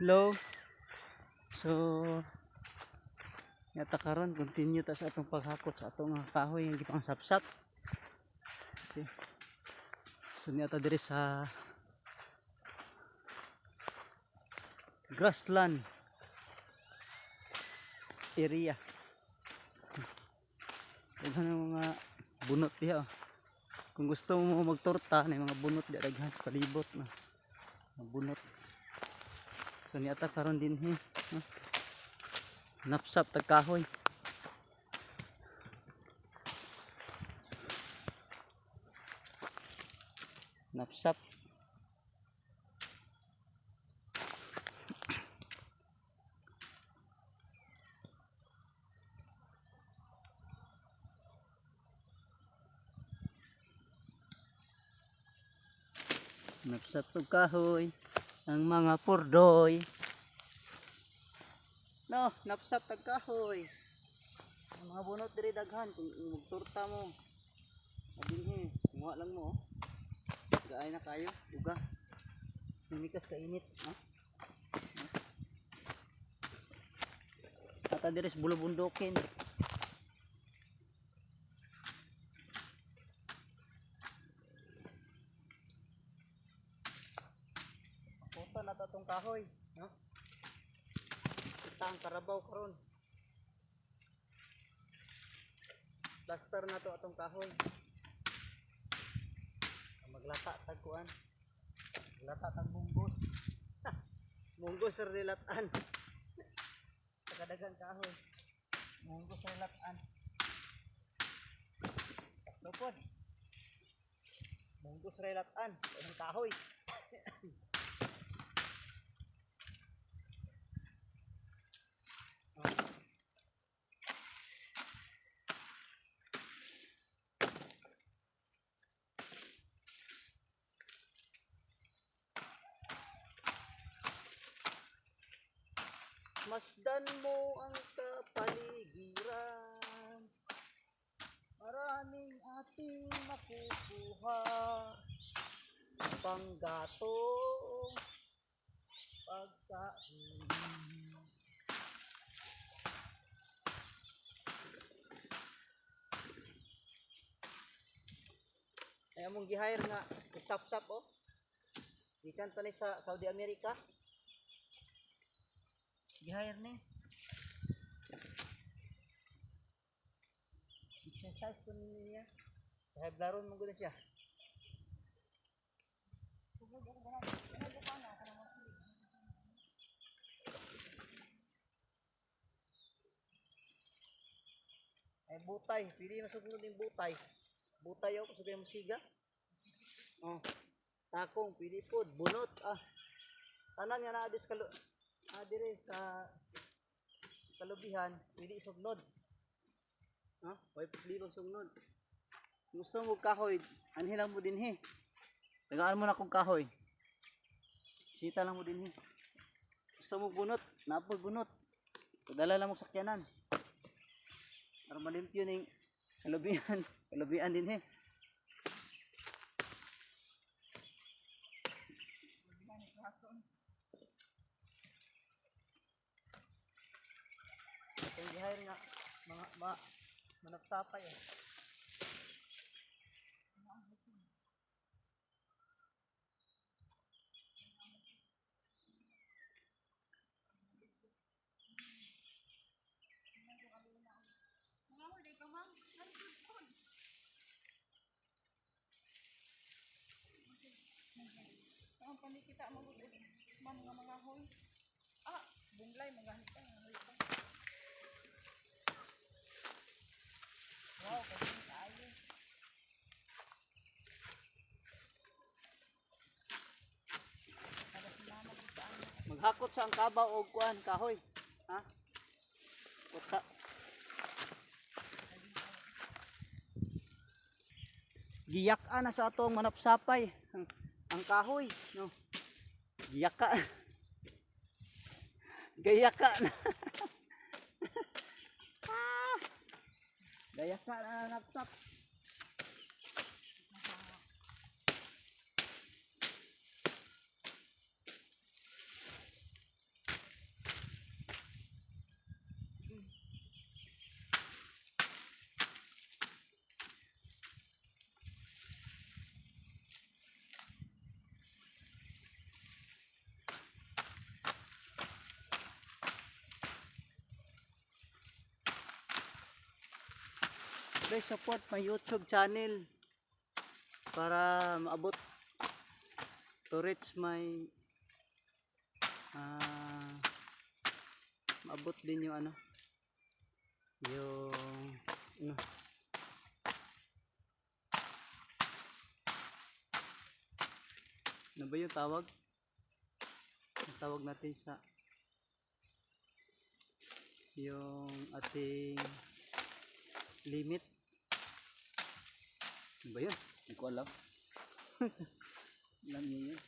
low. So yata karon continue ta sa atong paghakot sa atong nga kahoy nga gipang sapsap. Okay. So niyata diri sa grassland area. Daghan mga bunot diha. oh. Kung gusto mo magtorta na mga bunot diha daghan sa palibot na. Mga bunot. So niyata karon din hi. no? Napsap tag kahoy. Napsap. Napsap tag Ang mga purdoy. No, napsap tag kahoy. Ang mga bunot diri daghan kung magturta mo. Adinhi, muha lang mo. oh. Gaay na kayo, uga. Nimikas ka init, ha? Ata diri sa bulubundukin. Puta na ta tong kahoy, no? Kita ang karabaw karon. Plaster na to atong kahoy. Maglata tag kuan. Maglata tag munggos. munggos sa rilatan. Tagadagan kahoy. Munggos sa rilatan. Tatlo po. Munggos sa rilatan. Anong kahoy. Masdan mo ang kapaligiran Maraming ating makukuha Panggatong Pagkain Ay among gihire nga sap-sap oh. Gikan pa ni sa Saudi America. Gihire ni. Exercise ko niya. Kaya blaron mo gud siya. Ay butay, pili masugunod yung butay. Butay ako sa mo siga. Oh. Takong pili pod, bunot ah. Tanan nga na adis kalo. Ah dire sa kalubihan, pili sugnod. Ha? Huh? Way paglibang sugnod. Kung Gusto mo kahoy, anhin lang mo din he. Tagaan mo na kong kahoy. Sita lang mo din he. Gusto mo bunot, napol bunot. Padala lang mo sakyanan. Para malimpyo ning kalubihan. Kalubihan din he. Itong gihayr nga mga ma manapsapay eh. Ang panikita mo man nga mga hoy. Ah, bunglay mga hanita nga hoy pa. Wow, kasi tayo. Para si mama gud sa Maghakot sa ang kabaw o kuan kahoy. Ha? Kutsa. Giyaka na sa atong manapsapay ang, ang kahoy, no. Giyaka. Gayaka na. Ah! Gayaka na napsap. Please support my YouTube channel para maabot to reach my ah maabot din yung ano yung ano ano ba yung tawag? Ang tawag natin sa yung ating limit. Ano ba yun? Hindi ko alam. alam niyo yun.